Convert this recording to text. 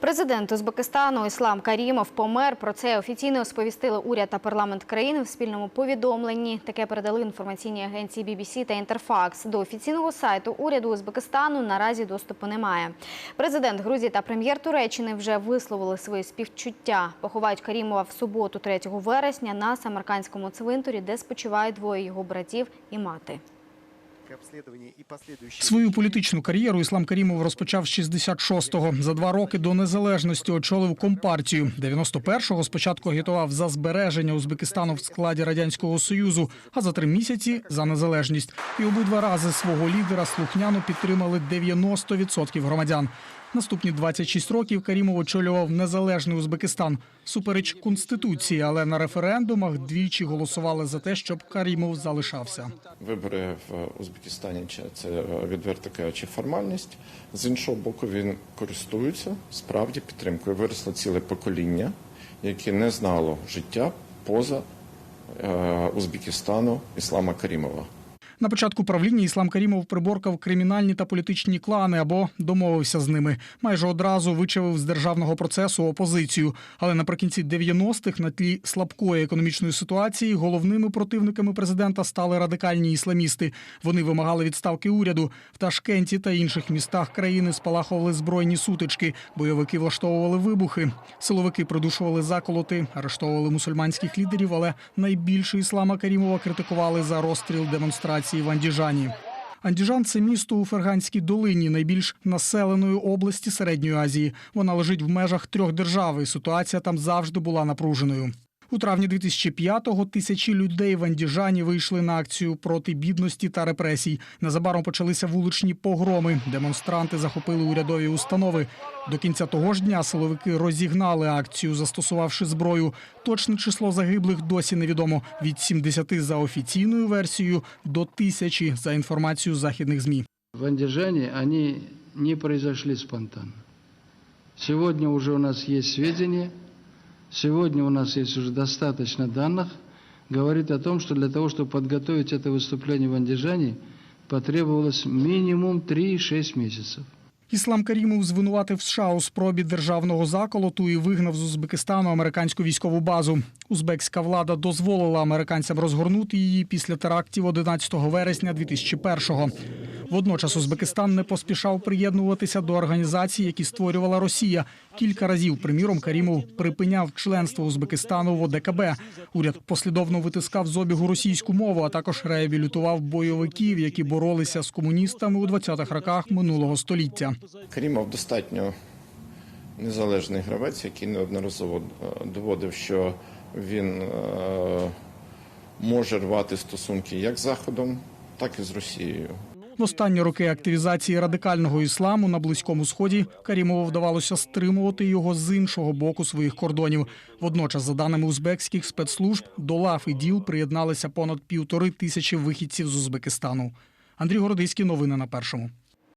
Президент Узбекистану Іслам Карімов помер. Про це офіційно сповістили уряд та парламент країни в спільному повідомленні. Таке передали інформаційні агенції BBC та Інтерфакс. До офіційного сайту уряду Узбекистану наразі доступу немає. Президент Грузії та прем'єр Туреччини вже висловили свої співчуття. Поховають Карімова в суботу, 3 вересня, на Самаркандському цвинтарі, де спочивають двоє його братів і мати. Свою політичну кар'єру Іслам Карімов розпочав з 66-го. За два роки до незалежності очолив компартію. 91-го спочатку агітував за збереження Узбекистану в складі радянського союзу, а за три місяці за незалежність. І обидва рази свого лідера слухняно підтримали 90% громадян. Наступні 26 років Карімов очолював незалежний Узбекистан супереч конституції, але на референдумах двічі голосували за те, щоб Карімов залишався. Вибори в Узбекистані це відверто кажучи формальність. З іншого боку, він користується справді підтримкою. Виросло ціле покоління, яке не знало життя поза е, Узбекистану Іслама Карімова. На початку правління Іслам Карімов приборкав кримінальні та політичні клани або домовився з ними. Майже одразу вичавив з державного процесу опозицію. Але наприкінці 90-х на тлі слабкої економічної ситуації головними противниками президента стали радикальні ісламісти. Вони вимагали відставки уряду. В Ташкенті та інших містах країни спалахували збройні сутички. Бойовики влаштовували вибухи. Силовики придушували заколоти, арештовували мусульманських лідерів. Але найбільше іслама Карімова критикували за розстріл демонстрації в Андіжані. Андіжан це місто у Ферганській долині, найбільш населеної області Середньої Азії. Вона лежить в межах трьох держав, і ситуація там завжди була напруженою. У травні 2005-го тисячі людей в Андіжані вийшли на акцію проти бідності та репресій. Незабаром почалися вуличні погроми. Демонстранти захопили урядові установи. До кінця того ж дня силовики розігнали акцію, застосувавши зброю. Точне число загиблих досі невідомо від 70 за офіційною версією до тисячі за інформацією західних змі. В Андижане они не произошли спонтанно. Сегодня уже у нас есть сведения, сегодня у нас есть уже достаточно данных, говорит о том, что для того, чтобы подготовить это выступление в Андижане, потребовалось минимум 3-6 месяцев. Іслам Карімов звинуватив США у спробі державного заколоту і вигнав з Узбекистану американську військову базу. Узбекська влада дозволила американцям розгорнути її після терактів 11 вересня 2001-го. Водночас Узбекистан не поспішав приєднуватися до організацій, які створювала Росія. Кілька разів, приміром, Карімов припиняв членство Узбекистану в ОДКБ. Уряд послідовно витискав з обігу російську мову, а також реабілітував бойовиків, які боролися з комуністами у 20-х роках минулого століття. Карімов достатньо незалежний гравець, який неодноразово е, доводив, що він е, може рвати стосунки як з Заходом, так і з Росією. В останні роки активізації радикального ісламу на близькому сході Карімову вдавалося стримувати його з іншого боку своїх кордонів. Водночас, за даними узбекських спецслужб, до лав і діл приєдналися понад півтори тисячі вихідців з Узбекистану. Андрій Городиський, новини на першому.